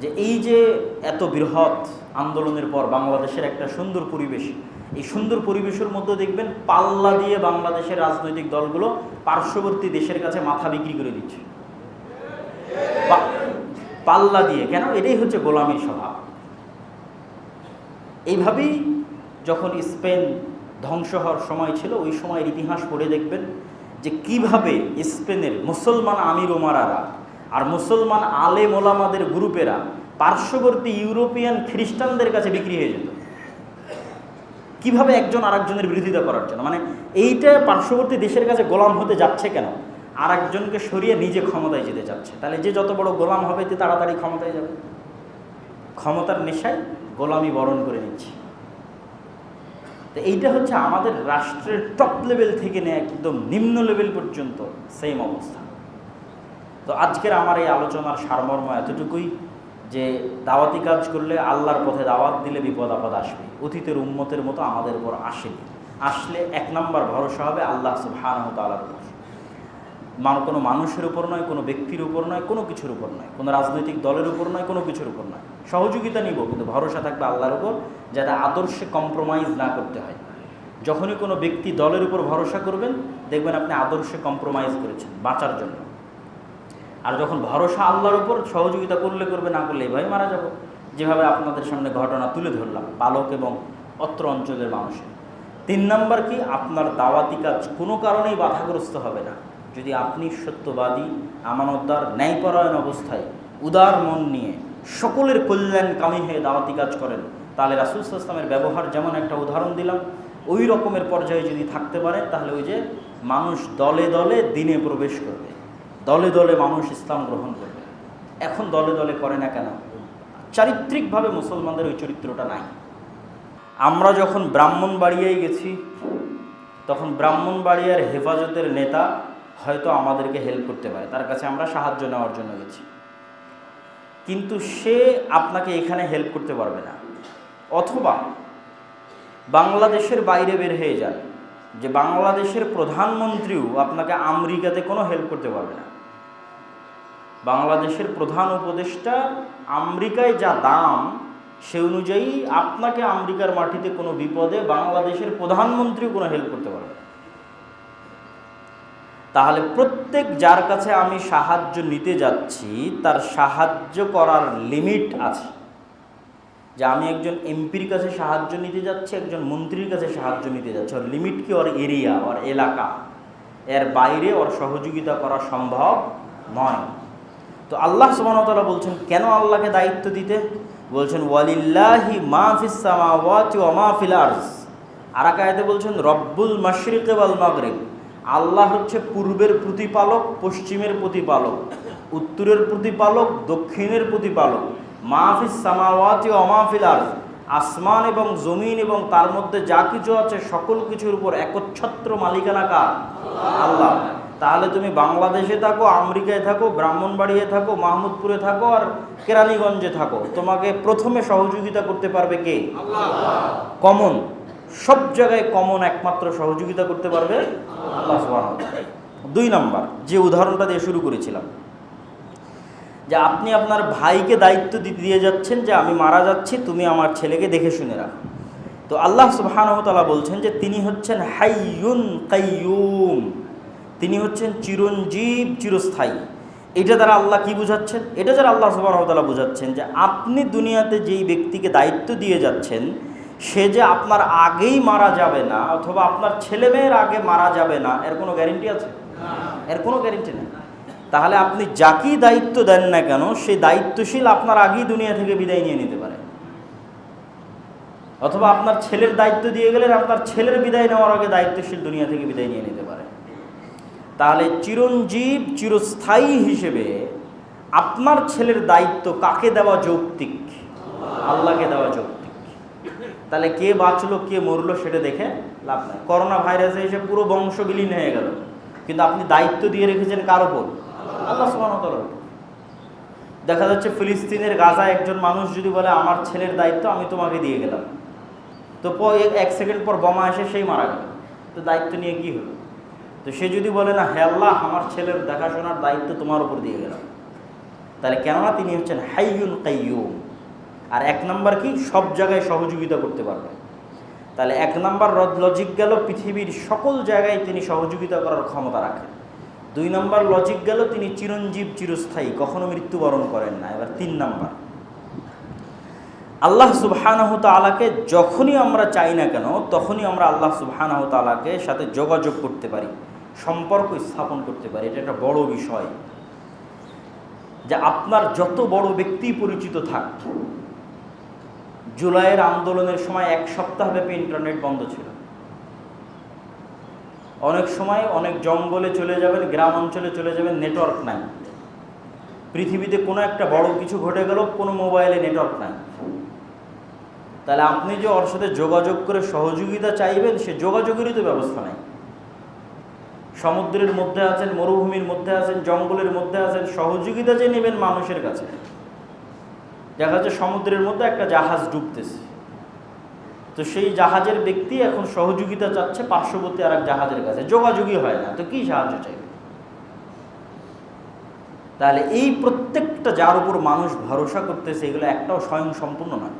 যে এই যে এত বৃহৎ আন্দোলনের পর বাংলাদেশের একটা সুন্দর পরিবেশ, এই সুন্দর পরিবেশের মধ্যে দেখবেন পাল্লা দিয়ে বাংলাদেশের রাজনৈতিক দলগুলো পার্শ্ববর্তী দেশের কাছে মাথা বিক্রি করে দিচ্ছে। পাল্লা দিয়ে, কেন? এটাই হচ্ছে গোলামীর স্বভাব। এইভাবেই যখন স্পেন ধ্বংস হওয়ার সময় ছিল, ওই সময়ের ইতিহাস পড়ে দেখবেন যে কীভাবে স্পেনের মুসলমান আমির ওমারারা আর মুসলমান আলে মোলামাদের গ্রুপেরা পার্শ্ববর্তী ইউরোপিয়ান খ্রিস্টানদের কাছে বিক্রি হয়ে যেত। কীভাবে একজন আরেকজনের বিরোধিতা করার জন্য? মানে এইটা পার্শ্ববর্তী দেশের কাছে গোলাম হতে যাচ্ছে কেন? আর একজনকে সরিয়ে নিজে ক্ষমতায় যেতে যাচ্ছে। তাহলে যে যত বড় গোলাম হবে তে তাড়াতাড়ি ক্ষমতায় যাবে। ক্ষমতার নেশায় গোলামি বরণ করে নিচ্ছে। তো এইটা হচ্ছে আমাদের রাষ্ট্রের টপ লেভেল থেকে নিয়ে একদম নিম্ন লেভেল পর্যন্ত সেম অবস্থা। তো আজকের আমার এই আলোচনার সারমর্ম এতটুকুই যে দাওয়াতি কাজ করলে আল্লাহর পথে দাওয়াত দিলে বিপদ আপদ আসবে। অতীতের উম্মতের মতো আমাদের উপর আসেনি। আসলে এক নম্বর ভরসা হবে আল্লাহ সুবহানাহু তাআলার উপর। মান কোনো মানুষের উপর নয়, কোনো ব্যক্তির উপর নয়, কোনো কিছুর উপর নয়, কোনো রাজনৈতিক দলের উপর নয়, কোনো কিছুর উপর নয়। সহযোগিতা নিব, কিন্তু ভরসা থাকবে আল্লাহর উপর যাতে আদর্শে কম্প্রোমাইজ না করতে হয়। যখনই কোনো ব্যক্তি দলের উপর ভরসা করবেন, দেখবেন আপনি আদর্শে কম্প্রোমাইজ করেছেন বাঁচার জন্য। আর যখন ভরসা আল্লাহর উপর সহযোগিতা করলে করবে, না করলে এভাবে মারা যাব। যেভাবে আপনাদের সামনে ঘটনা তুলে ধরলাম বালক এবং অত্র অঞ্চলের মানুষের। তিন নাম্বার কি? আপনার দাওয়াতি কাজ কোনো কারণেই বাধাগ্রস্ত হবে না। যদি আপনি সত্যবাদী, আমানতদার, ন্যায়পরায়ণ অবস্থায় উদার মন নিয়ে সকলের কল্যাণকামী হয়ে দাওয়াতি কাজ করেন, তাহলে রাসুল ইসলামের ব্যবহার যেমন একটা উদাহরণ দিলাম, ওই রকমের পর্যায়ে যদি থাকতে পারে, তাহলে ওই যে মানুষ দলে দলে দিনে প্রবেশ করবে। দলে দলে মানুষ ইসলাম গ্রহণ করবে। এখন দলে দলে করে না কেন? চারিত্রিকভাবে মুসলমানদের ওই চরিত্রটা নাই। আমরা যখন ব্রাহ্মণবাড়িয়ায় গেছি, তখন ব্রাহ্মণবাড়িয়ার হেফাজতের নেতা হয়তো আমাদেরকে হেল্প করতে পারে। তার কাছে আমরা সাহায্য নেওয়ার জন্য গেছি। কিন্তু সে আপনাকে এখানে হেল্প করতে পারবে না। অথবা বাংলাদেশের বাইরে বের হয়ে যান, যে বাংলাদেশের প্রধানমন্ত্রীও আপনাকে আমেরিকাতে কোনো হেল্প করতে পারবে না। বাংলাদেশের প্রধান উপদেষ্টা আমেরিকায় যা দাম, সে অনুযায়ী আপনাকে আমেরিকার মাটিতে কোনো বিপদে বাংলাদেশের প্রধানমন্ত্রীও কোনো হেল্প করতে পারবে তাহলে প্রত্যেক যার কাছে আমি সাহায্য নিতে যাচ্ছি, তার সাহায্য করার লিমিট আছে। যে আমি একজন এমপির কাছে সাহায্য নিতে যাচ্ছি, একজন মন্ত্রীর কাছে সাহায্য নিতে যাচ্ছি। ওর লিমিট কি? ওর এরিয়া ওর এলাকা। এর বাইরে ওর সহযোগিতা করা সম্ভব নয়। তো আল্লাহ সুবাহতালা বলছেন, কেন আল্লাহকে দায়িত্ব দিতে? বলছেন, ওয়ালিল্লাহি মা ফিস সামাওয়াতি ওয়া মা আর এক আয়াতে বলছেন, রব্বুল মাশরিক ওয়াল মাগরিব। আল্লাহ হচ্ছে পূর্বের প্রতিপালক, পশ্চিমের প্রতিপালক, উত্তরের প্রতিপালক, দক্ষিণের প্রতিপালক। মাহফিস সামাওয়াতি ও মাহফিল আরজ। আসমান এবং জমিন এবং তার মধ্যে যা কিছু আছে, সকল কিছুর উপর একচ্ছত্র মালিকানা কার আল্লাহ। তাহলে তুমি বাংলাদেশে থাকো আমেরিকায় থাকো ব্রাহ্মণবাড়িয়ে থাকো মাহমুদপুরে থাকো আর কেরানীগঞ্জে থাকো। তোমাকে প্রথমে সহযোগিতা করতে পারবে কে? কমন। সব জায়গায় কমন একমাত্র সহযোগিতা করতে পারবে আল্লাহ দুই নাম্বার যে উদাহরণটা দিয়ে শুরু করেছিলাম যে আপনি আপনার ভাইকে দায়িত্ব দিয়ে যাচ্ছেন যে আমি মারা যাচ্ছি তুমি আমার ছেলেকে দেখে শুনে রাখো। তো আল্লাহ সুবহানাহু ওয়া তাআলা বলছেন যে তিনি হচ্ছেন হাইয়ুন কাইয়ুম। তিনি হচ্ছেন চিরঞ্জীব, চিরস্থায়ী। এটা দ্বারা আল্লাহ কি বুঝাচ্ছেন? এটা যারা আল্লাহ ওয়া বুঝাচ্ছেন যে আপনি দুনিয়াতে যেই ব্যক্তিকে দায়িত্ব দিয়ে যাচ্ছেন, সে যে আপনার আগেই মারা যাবে না অথবা আপনার ছেলেমেয়ের আগে মারা যাবে না, এর কোনো গ্যারেন্টি আছে? এর কোনো গ্যারেন্টি নেই। তাহলে আপনি যাকেই দায়িত্ব দেন না কেন সেই দায়িত্বশীল আপনার আগেই দুনিয়া থেকে বিদায় নিয়ে নিতে পারে। অথবা আপনার ছেলের দায়িত্ব দিয়ে গেলে আপনার ছেলের বিদায় নেওয়ার আগে দায়িত্বশীল দুনিয়া থেকে বিদায় নিয়ে নিতে পারে। তাহলে চিরঞ্জীব চিরস্থায়ী হিসেবে আপনার ছেলের দায়িত্ব কাকে দেওয়া যৌক্তিক? আল্লাহকে দেওয়া যৌক্তিক। তাহলে কে বাঁচলো, কে মরলো সেটা দেখে লাভ নাই। করোনা ভাইরাসে এসে পুরো বংশ বিলীন হয়ে গেল। কিন্তু আপনি দায়িত্ব দিয়ে রেখেছেন কার ওপর আল্লাহ সুবহানাহু উপর। দেখা যাচ্ছে ফিলিস্তিনের গাজা একজন মানুষ যদি বলে, আমার ছেলের দায়িত্ব আমি তোমাকে দিয়ে গেলাম। তো এক সেকেন্ড পর বোমা এসে সেই মারা গেল। তো দায়িত্ব নিয়ে কি হলো? তো সে যদি বলে, না, হে আল্লাহ, আমার ছেলের দেখাশোনার দায়িত্ব তোমার উপর দিয়ে গেলাম। তাহলে কেননা তিনি হচ্ছেন হাইয়ুন কাইয়ুম। আর এক নাম্বার কি? সব জায়গায় সহযোগিতা করতে পারবে। তাহলে এক নাম্বার লজিক গেল, পৃথিবীর সকল জায়গায় তিনি সহযোগিতা করার ক্ষমতা রাখেন। দুই নম্বর লজিক গেল, তিনি চিরঞ্জীব, চিরস্থায়ী, কখনো মৃত্যুবরণ করেন না। এবার তিন নাম্বার। আল্লাহ সুবহানাহ তালাকে যখনই আমরা চাই না কেন, তখনই আমরা আল্লাহ সুবহানাহ তালাকে সাথে যোগাযোগ করতে পারি। সম্পর্ক স্থাপন করতে পারে, এটা একটা বড় বিষয়। যে আপনার যত বড় ব্যক্তি পরিচিত থাক, জুলাইয়ের আন্দোলনের সময় এক সপ্তাহ ব্যাপী ইন্টারনেট বন্ধ ছিল। অনেক সময় অনেক জঙ্গলে চলে যাবেন, গ্রাম অঞ্চলে চলে যাবেন নেটওয়ার্ক নাই। পৃথিবীতে কোনো একটা বড় কিছু ঘটে গেল, কোনো মোবাইলে নেটওয়ার্ক নাই। তাহলে আপনি যে ওর সাথে যোগাযোগ করে সহযোগিতা চাইবেন, সে যোগাযোগেরই তো ব্যবস্থা নাই। সমুদ্রের মধ্যে আছেন, মরুভূমির মধ্যে আছেন, জঙ্গলের মধ্যে আছেন, সহযোগিতা যে নেবেন মানুষের কাছে। দেখা যাচ্ছে সমুদ্রের মধ্যে একটা জাহাজ ডুবতেছে। তো সেই জাহাজের ব্যক্তি এখন সহযোগিতা চাচ্ছে পার্শ্ববর্তী আর এক জাহাজের কাছে। যোগাযোগই হয় না। তো কি সাহায্য চাইবে? তাহলে এই প্রত্যেকটা যার উপর মানুষ ভরসা করতেছে, এগুলো একটাও স্বয়ং সম্পূর্ণ নয়।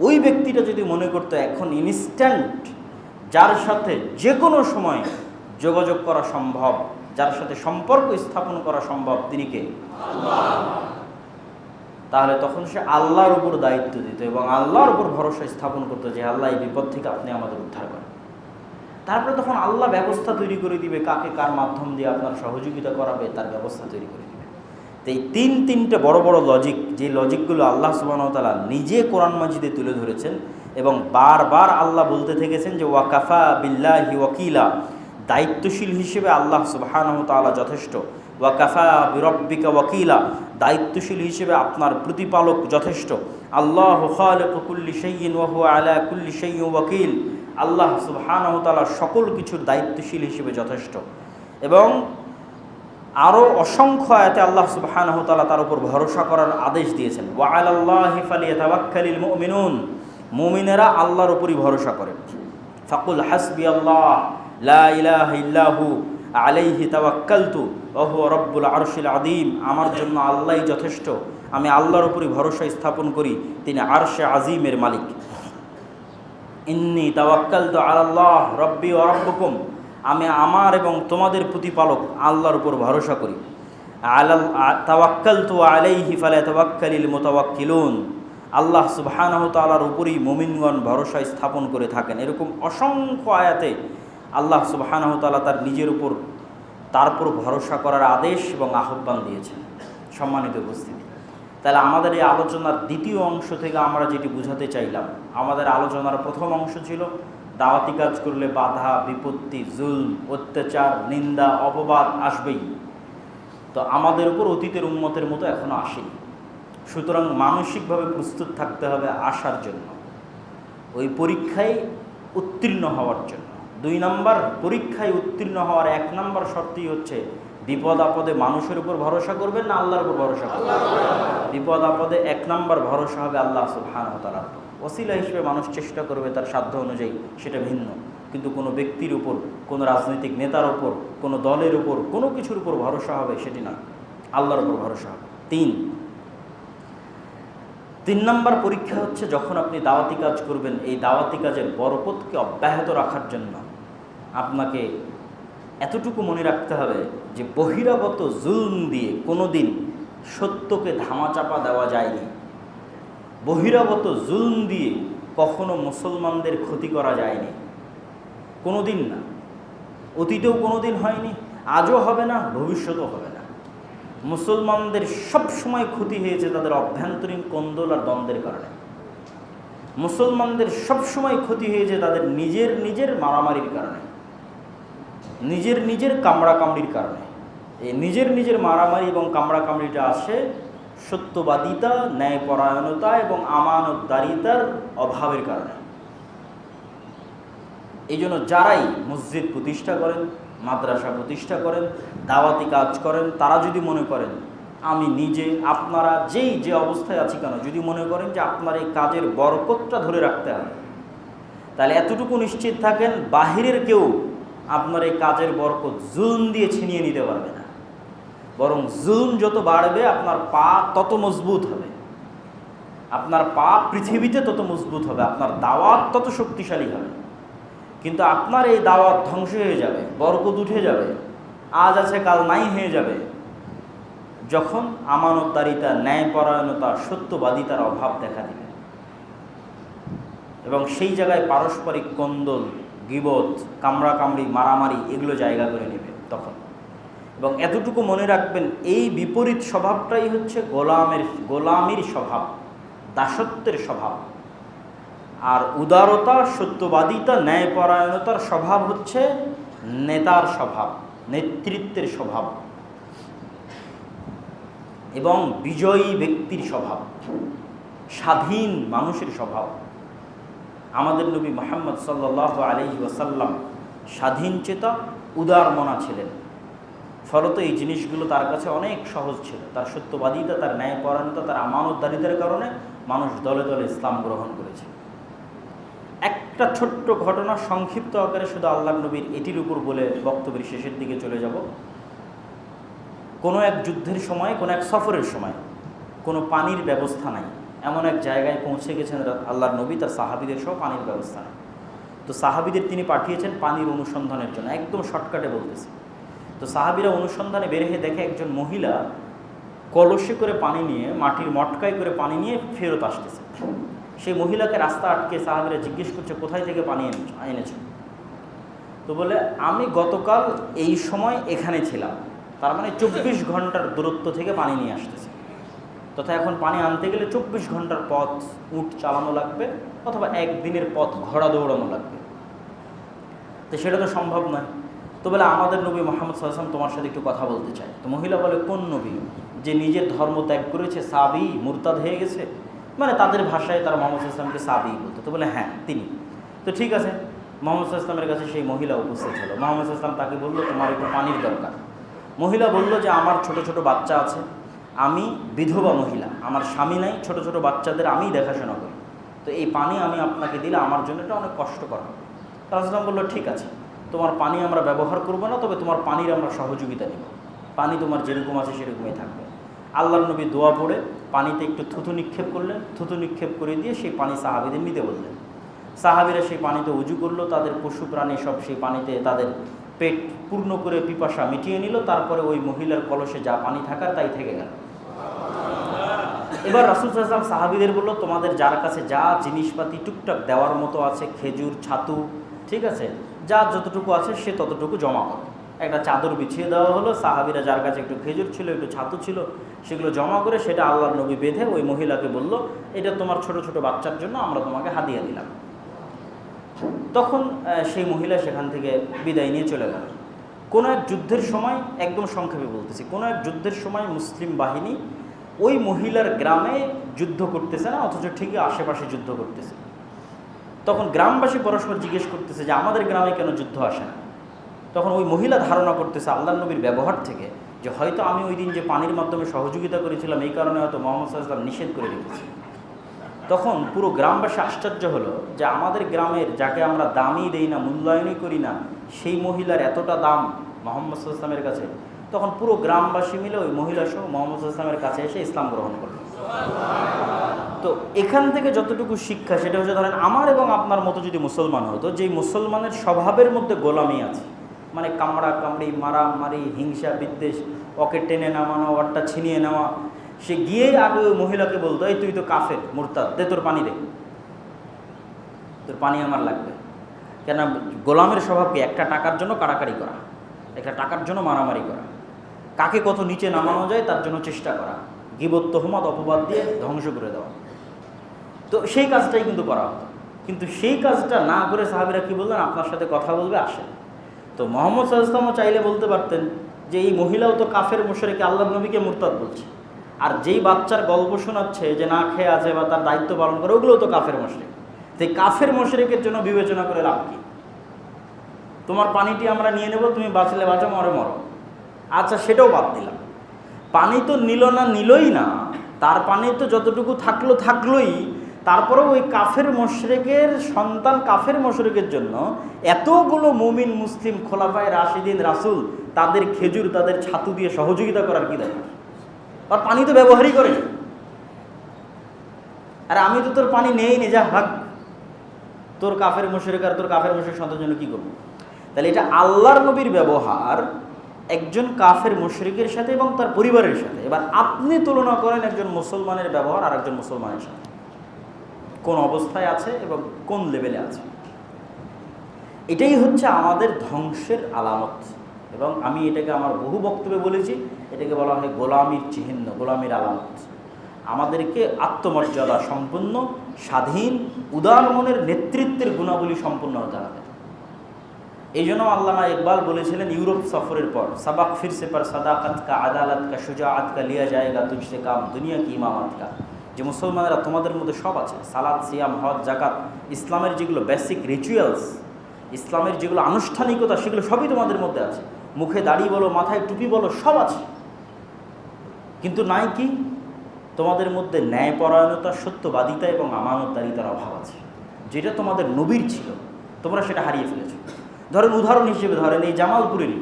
ওই ব্যক্তিটা যদি মনে করতো, এখন ইনস্ট্যান্ট যার সাথে যে কোনো সময় যোগাযোগ করা সম্ভব, যার সাথে সম্পর্ক স্থাপন করা সম্ভব তিনি কে? তাহলে তখন সে আল্লাহর উপর দায়িত্ব দিত এবং আল্লাহর উপর ভরসা স্থাপন করতো যে আল্লাহ এই বিপদ থেকে আপনি আমাদের উদ্ধার করেন। তারপরে তখন আল্লাহ ব্যবস্থা তৈরি করে দিবে, কাকে কার মাধ্যম দিয়ে আপনার সহযোগিতা করাবে, তার ব্যবস্থা তৈরি করে দিবে। তো এই তিন তিনটে বড় বড় লজিক যে লজিকগুলো আল্লাহ সুবাহতালা নিজে কোরআন মাজিদে তুলে ধরেছেন এবং বারবার আল্লাহ বলতে থেকেছেন যে ওয়াকাফা বিল্লাহি ওয়াকিলা। দায়িত্বশীল হিসেবে আল্লাহ সুবাহানহ তালা যথেষ্ট। ওয়াকাফা বিরব্বিকা ওয়াকিলা, দায়িত্বশীল হিসেবে আপনার প্রতিপালক যথেষ্ট। আল্লাহ কুল্লি সৈয়িন ওয়াহু আলা কুল্লি সৈয় ওয়াকিল। আল্লাহ সুবহানাহু তাআলা সকল কিছুর দায়িত্বশীল হিসেবে যথেষ্ট। এবং আরও অসংখ্য আয়াতে আল্লাহ সুবহানাহু তাআলা তার উপর ভরসা করার আদেশ দিয়েছেন। ওয়া আলাল্লাহি ফালিয়াতাওয়াক্কালিল মুমিনুন। মুমিনেরা আল্লাহর উপরই ভরসা করে। ফাকুল হাসবি আল্লাহ। লা ইলাহা ইল্লাহু আলাইহি তাওয়াক্কালতু, ওহু রব্বুল আরশিল আদিম আমার জন্য আল্লাহই যথেষ্ট। আমি আল্লাহর উপরই ভরসা স্থাপন করি, তিনি আরশে আজিমের মালিক। ইন্নি তাওয়াক্কাল তো আল্লাহ রব্বি ও রব্বকুম, আমি আমার এবং তোমাদের প্রতিপালক আল্লাহর উপর ভরসা করি। আলাল তাওয়াক্কাল তো আলাইহি ফালা তাওয়াক্কালিল মুতাওয়াক্কিলুন, আল্লাহ সুবহানাহু তাআলার উপরই মুমিনগণ ভরসা স্থাপন করে থাকেন। এরকম অসংখ্য আয়াতে আল্লাহ সুবহানাহু তাআলা তার নিজের উপর, তার উপর ভরসা করার আদেশ এবং আহ্বান দিয়েছেন সম্মানিত উপস্থিতি। তাহলে আমাদের এই আলোচনার দ্বিতীয় অংশ থেকে আমরা যেটি বুঝাতে চাইলাম, আমাদের আলোচনার প্রথম অংশ ছিল, দাওয়াতি কাজ করলে বাধা, বিপত্তি জুল অত্যাচার, নিন্দা, অপবাদ আসবেই। তো আমাদের উপর অতীতের উন্মতের মতো এখনও আসেনি। সুতরাং মানসিকভাবে প্রস্তুত থাকতে হবে আসার জন্য। ওই পরীক্ষায় উত্তীর্ণ হওয়ার জন্য। দুই নম্বর, পরীক্ষায় উত্তীর্ণ হওয়ার এক নম্বর শর্তই হচ্ছে বিপদ আপদে মানুষের উপর ভরসা করবেন না আল্লাহর উপর ভরসা করবেন? বিপদ আপদে এক নম্বর ভরসা হবে আল্লাহ তাআলার উপর। ওসিলা হিসেবে মানুষ চেষ্টা করবে তার সাধ্য অনুযায়ী সেটা ভিন্ন। কিন্তু কোনো ব্যক্তির উপর, কোনো রাজনৈতিক নেতার উপর, কোনো দলের উপর, কোনো কিছুর উপর ভরসা হবে সেটি না। আল্লাহর উপর ভরসা হবে। তিন তিন নম্বর পরীক্ষা হচ্ছে যখন আপনি দাওয়াতি কাজ করবেন, এই দাওয়াতি কাজের বরকতকে অব্যাহত রাখার জন্য। আপনাকে এতটুকু মনে রাখতে হবে যে বহিরাগত জুলম দিয়ে কোনো দিন সত্যকে ধামাচাপা দেওয়া যায়নি। বহিরাগত জুলম দিয়ে কখনো মুসলমানদের ক্ষতি করা যায়নি। কোনো দিন না। অতীতেও কোনো দিন হয়নি, আজও হবে না, ভবিষ্যতেও হবে না। মুসলমানদের সব সময় ক্ষতি হয়েছে তাদের অভ্যন্তরীণ কন্দল আর দ্বন্দ্বের কারণে। মুসলমানদের সব সময় ক্ষতি হয়েছে তাদের নিজের নিজের মারামারির কারণে। নিজের নিজের কামড়া কামড়ির কারণে। এই নিজের নিজের মারামারি এবং কামড়া কামড়িটা আসে সত্যবাদিতা, ন্যায়পরায়ণতা এবং আমানতদারিতার অভাবের কারণে। এই জন্য যারাই মসজিদ প্রতিষ্ঠা করেন, মাদ্রাসা প্রতিষ্ঠা করেন, দাওয়াতি কাজ করেন, তারা যদি মনে করেন, আমি নিজে, আপনারা যেই যে অবস্থায় আছি কেন? যদি মনে করেন যে আপনার এই কাজের বরকতটা ধরে রাখতে হবে, তাহলে এতটুকু নিশ্চিত থাকেন, বাহিরের কেউ আপনার এই কাজের বরকত জুলম দিয়ে ছিনিয়ে নিতে পারবে না। বরং জুন যত বাড়বে, আপনার পা তত মজবুত হবে। আপনার পা পৃথিবীতে তত মজবুত হবে, আপনার দাওয়াত তত শক্তিশালী হবে। কিন্তু আপনার এই দাওয়াত ধ্বংস হয়ে যাবে, বরকত উঠে যাবে, আজ আছে, কাল নাই হয়ে যাবে। যখন আমানতদারিতা, ন্যায়পরায়ণতা, সত্যবাদিতার অভাব দেখা দিবে। এবং সেই জায়গায় পারস্পরিক কন্দল গিবত কামড়াকামড়ি মারামারি এগুলো জায়গা করে নেবে তখন। এবং এতটুকু মনে রাখবেন, এই বিপরীত স্বভাবটাই হচ্ছে গোলামের, গোলামির স্বভাব, দাসত্বের স্বভাব। আর উদারতা, সত্যবাদিতা, ন্যায়পরায়ণতার স্বভাব হচ্ছে নেতার স্বভাব, নেতৃত্বের স্বভাব। এবং বিজয়ী ব্যক্তির স্বভাব, স্বাধীন মানুষের স্বভাব। আমাদের নবী মোহাম্মদ সাল্লাহ আলহি ওয়াসাল্লাম স্বাধীন চেতা, উদার মনা ছিলেন। ফলত এই জিনিসগুলো তার কাছে অনেক সহজ ছিল। তার সত্যবাদিতা, তার ন্যায়পরায়ণতা, তার আমানতদারিতার কারণে মানুষ দলে দলে ইসলাম গ্রহণ করেছে। একটা ছোট্ট ঘটনা সংক্ষিপ্ত আকারে শুধু আল্লাহ নবীর এটির উপর বলে বক্তব্যের শেষের দিকে চলে যাব। কোনো এক যুদ্ধের সময়, কোনো এক সফরের সময় কোনো পানির ব্যবস্থা নাই। এমন এক জায়গায় পৌঁছে গেছেন আল্লাহর নবী, তার সাহাবিদের সহ পানির ব্যবস্থা। তো সাহাবিদের তিনি পাঠিয়েছেন পানির অনুসন্ধানের জন্য, একদম শর্টকাটে বলতেছে। তো সাহাবিরা অনুসন্ধানে বের হয়ে দেখে একজন মহিলা কলসে করে পানি নিয়ে, মাটির মটকায় করে পানি নিয়ে ফেরত আসতেছে। সেই মহিলাকে রাস্তা আটকে সাহাবিরা জিজ্ঞেস করছে, কোথায় থেকে পানি এনেছ? তো বলে, আমি গতকাল এই সময় এখানে ছিলাম। তার মানে চব্বিশ ঘণ্টার দূরত্ব থেকে পানি নিয়ে আসতেছে। তথা এখন পানি আনতে গেলে চব্বিশ ঘণ্টার পথ উঠ চালানো লাগবে অথবা একদিনের পথ ঘোড়া দৌড়ানো লাগবে। তো সেটা তো সম্ভব নয়। তো বলে আমাদের নবী মোহাম্মদ সাল্লাম তোমার সাথে একটু কথা বলতে চায় তো মহিলা বলে, কোন নবী? যে নিজের ধর্ম ত্যাগ করেছে, সাবি, মুরতাদ হয়ে গেছে? মানে তাদের ভাষায় তারা মোহাম্মদ ইসলামকে সাবি বলতো। তো বলে হ্যাঁ তিনি। তো ঠিক আছে, মোহাম্মদ ইসলামের কাছে সেই মহিলা উপস্থিত হলো। মোহাম্মদ ইসলাম তাকে বলল, তোমার একটু পানির দরকার। মহিলা বলল যে, আমার ছোট ছোট বাচ্চা আছে। আমি বিধবা মহিলা, আমার স্বামী নাই, ছোট ছোট বাচ্চাদের আমিই দেখাশোনা করি। তো এই পানি আমি আপনাকে দিলে আমার জন্য এটা অনেক কষ্টকর। হবে রাজলাম বলল, ঠিক আছে, তোমার পানি আমরা ব্যবহার করব না, তবে তোমার পানির আমরা সহযোগিতা নেব। পানি তোমার যেরকম আছে সেরকমই থাকবে। আল্লাহ নবী দোয়া পড়ে, পানিতে একটু থুতু নিক্ষেপ করলেন থুতু নিক্ষেপ করে দিয়ে সেই পানি সাহাবিদের নিতে বললেন। সাহাবিরা সেই পানিতে উজু করল, তাদের পশু প্রাণী সব সেই পানিতে তাদের পেট পূর্ণ করে পিপাসা মিটিয়ে নিল, তারপরে ওই মহিলার কলসে যা পানি থাকার তাই থেকে গেল। এবার রাসুল সাল্লাম সাহাবিদের বলল, তোমাদের যার কাছে যা জিনিসপাতি টুকটাক দেওয়ার মতো আছে, খেজুর, ছাতু, ঠিক আছে, যা যতটুকু আছে সে ততটুকু জমা করো। একটা চাদর বিছিয়ে দেওয়া হলো, সাহাবিরা যার কাছে একটু খেজুর ছিল, একটু ছাতু ছিল, সেগুলো জমা করে সেটা আল্লাহর নবী বেঁধে ওই মহিলাকে বলল, এটা তোমার ছোট ছোট বাচ্চার জন্য আমরা তোমাকে হাদিয়া দিলাম। তখন সেই মহিলা সেখান থেকে বিদায় নিয়ে চলে গেল। কোনো এক যুদ্ধের সময় একদম সংক্ষেপে বলতেছি, কোনো এক যুদ্ধের সময় মুসলিম বাহিনী ওই মহিলার গ্রামে যুদ্ধ করতেছে না, অথচ ঠিকই আশেপাশে যুদ্ধ করতেছে। তখন গ্রামবাসী পরস্পর জিজ্ঞেস করতেছে যে, আমাদের গ্রামে কেন যুদ্ধ আসে না? তখন ওই মহিলা ধারণা করতেছে আল্লাহ নবীর ব্যবহার থেকে যে, হয়তো আমি ওই দিন যে পানির মাধ্যমে সহযোগিতা করেছিলাম, এই কারণে হয়তো মোহাম্মদ সাল্লাম নিষেধ করে রেখেছি। তখন পুরো গ্রামবাসী আশ্চর্য হলো যে আমাদের গ্রামের যাকে আমরা দামই দেই না, মূল্যায়নই করি না, সেই মহিলার এতটা দাম মোহাম্মদ ইসলামের কাছে। তখন পুরো গ্রামবাসী মিলে ওই মহিলা সহ মোহাম্মদ ইসলামের কাছে এসে ইসলাম গ্রহণ করল। তো এখান থেকে যতটুকু শিক্ষা, সেটা হচ্ছে ধরেন আমার এবং আপনার মতো যদি মুসলমান হতো যে মুসলমানের স্বভাবের মধ্যে গোলামি আছে মানে কামড়া কামড়ি, মারামারি, হিংসা, বিদ্বেষ, ওকে টেনে নামানো, ওরটা ছিনিয়ে নেওয়া সে গিয়েই আগে ওই মহিলাকে বলতো, এই তুই তো কাফের, মোরতাদ, দে তোর পানি দে। তোর পানি আমার লাগবে। কেন গোলামের স্বভাবকে একটা টাকার জন্য কাড়াকাড়ি করা, একটা টাকার জন্য মারামারি করা। কাকে কত নিচে নামানো যায়, তার জন্য চেষ্টা করা। গিবত, তহমত, অপবাদ দিয়ে ধ্বংস করে দেওয়া। তো সেই কাজটাই কিন্তু করা হতো। কিন্তু সেই কাজটা না করে সাহাবিরা কি বললেন? আপনার সাথে কথা বলবে, আসেন। তো মোহাম্মদ সাল্লামও চাইলে বলতে পারতেন যে, এই মহিলাও তো কাফের, মোশরেকে আল্লাহ নবীকে মুরতাদ বলছে। আর যেই বাচ্চার গল্প শোনাচ্ছে যে না খেয়ে আছে বা তার দায়িত্ব পালন করে, ওগুলোও তো কাফের মশরেক। এই কাফের মশরেকের জন্য বিবেচনা করে লাভ কি? তোমার পানিটি আমরা নিয়ে নেব, তুমি বাঁচলে বাঁচো, মরে মরো। আচ্ছা সেটাও বাদ দিলাম। পানি তো নিল না, নিলই না। তার পানি তো যতটুকু থাকল, থাকলোই। তারপরেও ওই কাফের মশরেকের সন্তান কাফের মশরেকের জন্য এতগুলো মুমিন, মুসলিম, খোলাফায় রাশিদিন রাসুল, তাদের খেজুর, তাদের ছাতু দিয়ে সহযোগিতা করার কি দরকার? আর পানি তো ব্যবহারই করে। আর আমি তো তোর পানি নেই নি, যা হাক। তোর কাফের মশরেক আর তোর কাফের মশরেক সন্তানের জন্য কি করব? তাহলে এটা আল্লাহর নবীর ব্যবহার, একজন কাফের মুশরিকের সাথে এবং তার পরিবারের সাথে। এবার আপনি তুলনা করেন একজন মুসলমানের ব্যবহার আর একজন মুসলমানের সাথে। কোন অবস্থায় আছে এবং কোন লেভেলে আছে? এটাই হচ্ছে আমাদের ধ্বংসের আলামত। এবং আমি এটাকে আমার বহু বক্তব্যে বলেছি। এটাকে বলা হয় গোলামির চিহ্ন, গোলামির আলামত। আমাদেরকে আত্মমর্যাদা সম্পন্ন, স্বাধীন, উদার মনের নেতৃত্বের গুণাবলী সম্পূর্ণ হতে হবে। এই জন্য আল্লামা ইকবাল বলেছিলেন, ইউরোপ সফরের পর, সাবাক ফিরসে পর সাদাকাত কা আদালত কা সুজাআত কা লিয়া জায়গা তুঝসে কাম, দুনিয়া কি ইমামাত কা? যে মুসলমানেরা তোমাদের মধ্যে সব আছে। সালাদ সিয়াম, হজ জাকাত ইসলামের যেগুলো বেসিক রিচুয়ালস ইসলামের যেগুলো আনুষ্ঠানিকতা, সেগুলো সবই তোমাদের মধ্যে আছে। মুখে দাড়ি বলো, মাথায় টুপি বলো, সব আছে। কিন্তু নাই কি? তোমাদের মধ্যে ন্যায়পরায়ণতা, সত্যবাদিতা এবং আমানতদারিতার অভাব আছে। যেটা তোমাদের নবীর ছিল, তোমরা সেটা হারিয়ে ফেলেছো। ধরেন উদাহরণ হিসেবে ধরেন এই জামালপুরেরই।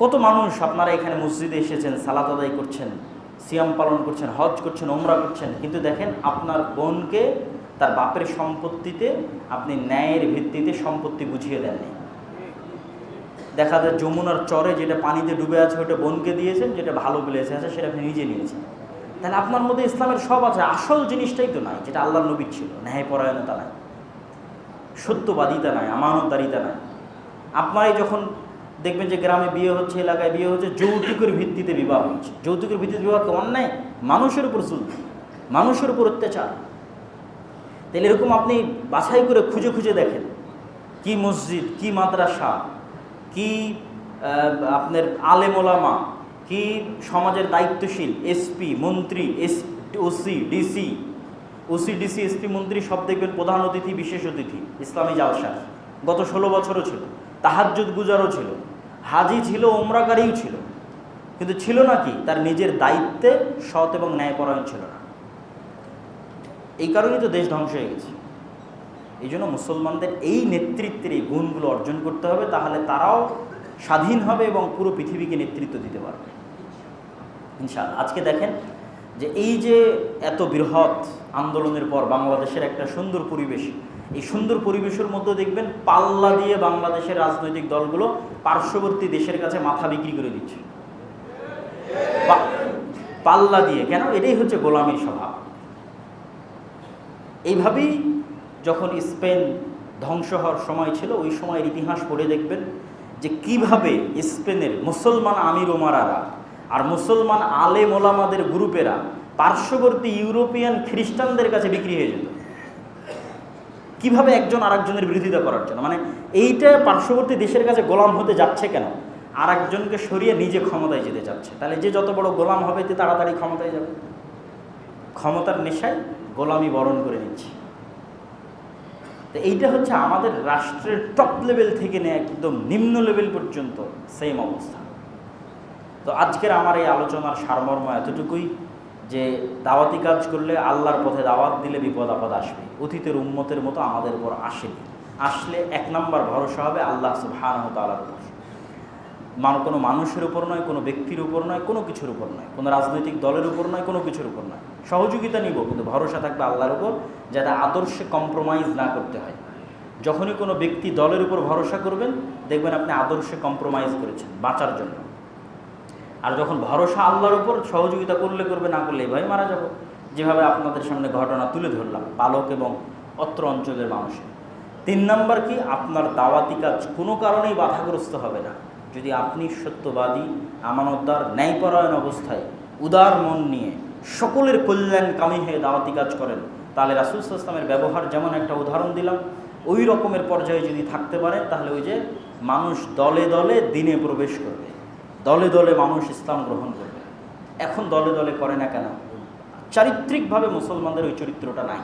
কত মানুষ আপনারা এখানে মসজিদে এসেছেন, সালাত আদায় করছেন, সিয়াম পালন করছেন, হজ করছেন ওমরা করছেন, কিন্তু দেখেন আপনার বোনকে তার বাপের সম্পত্তিতে আপনি ন্যায়ের ভিত্তিতে সম্পত্তি বুঝিয়ে দেননি। দেখা যায় যমুনার চরে যেটা পানিতে ডুবে আছে ওটা বোনকে দিয়েছেন, যেটা ভালো বেলেছে আছে, সেটা আপনি নিজে নিয়েছেন। তাহলে আপনার মধ্যে ইসলামের সব আছে, আসল জিনিসটাই তো নাই, যেটা আল্লাহ নবীর ছিল। ন্যায়পরায়ণতা নাই, সত্যবাদিতা নাই, আমানতদারিতা নাই। আপনারাই যখন দেখবেন যে গ্রামে বিয়ে হচ্ছে, এলাকায় বিয়ে হচ্ছে, যৌতুকের ভিত্তিতে বিবাহ হচ্ছে। যৌতুকের ভিত্তিতে বিবাহ তো অন্যায়? মানুষের উপর চুল মানুষের উপর অত্যাচার। তাহলে এরকম আপনি বাছাই করে খুঁজে খুঁজে দেখেন, কি মসজিদ, কি মাদ্রাসা কি আপনার আলেমোলামা কি সমাজের দায়িত্বশীল এসপি মন্ত্রী S OC DC OC DC SP মন্ত্রী সব দেখবেন প্রধান অতিথি, বিশেষ অতিথি, ইসলামী জালসা। গত ষোলো বছরও ছিল, তাহাজ্জুদ গুজারও ছিল, হাজি ছিল, ওমরাকারীও ছিল, কিন্তু ছিল না কি, তার নিজের দায়িত্বে সৎ এবং ন্যায়পরায়ণ ছিল না। এই কারণেই তো দেশ ধ্বংস হয়ে গেছে। এই জন্য মুসলমানদের এই নেতৃত্বের এই গুণগুলো অর্জন করতে হবে, তাহলে তারাও স্বাধীন হবে এবং পুরো পৃথিবীকে নেতৃত্ব দিতে পারবে। ইনশাআল্লাহ। আজকে দেখেন যে এই যে এত বৃহৎ আন্দোলনের পর বাংলাদেশের একটা সুন্দর পরিবেশ, এই সুন্দর পরিবেশের মধ্যে দেখবেন পাল্লা দিয়ে বাংলাদেশের রাজনৈতিক দলগুলো পার্শ্ববর্তী দেশের কাছে মাথা বিক্রি করে দিচ্ছে। পাল্লা দিয়ে। কেন? এটাই হচ্ছে গোলামীর স্বভাব। এইভাবেই যখন স্পেন ধ্বংস হওয়ার সময় ছিল, ওই সময়ের ইতিহাস পড়ে দেখবেন যে কীভাবে স্পেনের মুসলমান আমির ওমারারা আর মুসলমান আলে মোলামাদের গ্রুপেরা পার্শ্ববর্তী ইউরোপিয়ান খ্রিস্টানদের কাছে বিক্রি হয়ে যেত। কীভাবে একজন আরেকজনের বিরোধিতা করার জন্য? মানে এইটা পার্শ্ববর্তী দেশের কাছে গোলাম হতে যাচ্ছে কেন? আর একজনকে সরিয়ে নিজে ক্ষমতায় যেতে যাচ্ছে। তাহলে যে যত বড় গোলাম হবে তে তাড়াতাড়ি ক্ষমতায় যাবে। ক্ষমতার নেশায় গোলামি বরণ করে নিচ্ছে। তো এইটা হচ্ছে আমাদের রাষ্ট্রের টপ লেভেল থেকে নিয়ে একদম নিম্ন লেভেল পর্যন্ত সেম অবস্থা। তো আজকের আমার এই আলোচনার সারমর্ম এতটুকুই যে দাওয়াতি কাজ করলে আল্লাহর পথে দাওয়াত দিলে বিপদ আপদ আসবে। অতীতের উম্মতের মতো আমাদের উপর আসেনি। আসলে এক নম্বর ভরসা হবে আল্লাহ সুবহানাহু তাআলার উপর। মান কোনো মানুষের উপর নয়, কোনো ব্যক্তির উপর নয়, কোনো কিছুর উপর নয়, কোনো রাজনৈতিক দলের উপর নয়, কোনো কিছুর উপর নয়। সহযোগিতা নিব, কিন্তু ভরসা থাকবে আল্লাহর উপর যাতে আদর্শে কম্প্রোমাইজ না করতে হয়। যখনই কোনো ব্যক্তি দলের উপর ভরসা করবেন, দেখবেন আপনি আদর্শে কম্প্রোমাইজ করেছেন বাঁচার জন্য। আর যখন ভরসা আল্লাহর উপর সহযোগিতা করলে করবে, না করলে এভাবে মারা যাব। যেভাবে আপনাদের সামনে ঘটনা তুলে ধরলাম বালক এবং অত্র অঞ্চলের মানুষের। তিন নম্বর কি? আপনার দাওয়াতি কাজ কোনো কারণেই বাধাগ্রস্ত হবে না। যদি আপনি সত্যবাদী, আমানতদার, ন্যায়পরায়ণ অবস্থায় উদার মন নিয়ে সকলের কল্যাণকামী হয়ে দাওয়াতি কাজ করেন। তাহলে রাসুল ইসলামের ব্যবহার যেমন একটা উদাহরণ দিলাম, ওই রকমের পর্যায়ে যদি থাকতে পারে, তাহলে ওই যে মানুষ দলে দলে দিনে প্রবেশ করবে, দলে দলে মানুষ ইসলাম গ্রহণ করবে। এখন দলে দলে করে না কেন? চারিত্রিকভাবে মুসলমানদের ওই চরিত্রটা নাই।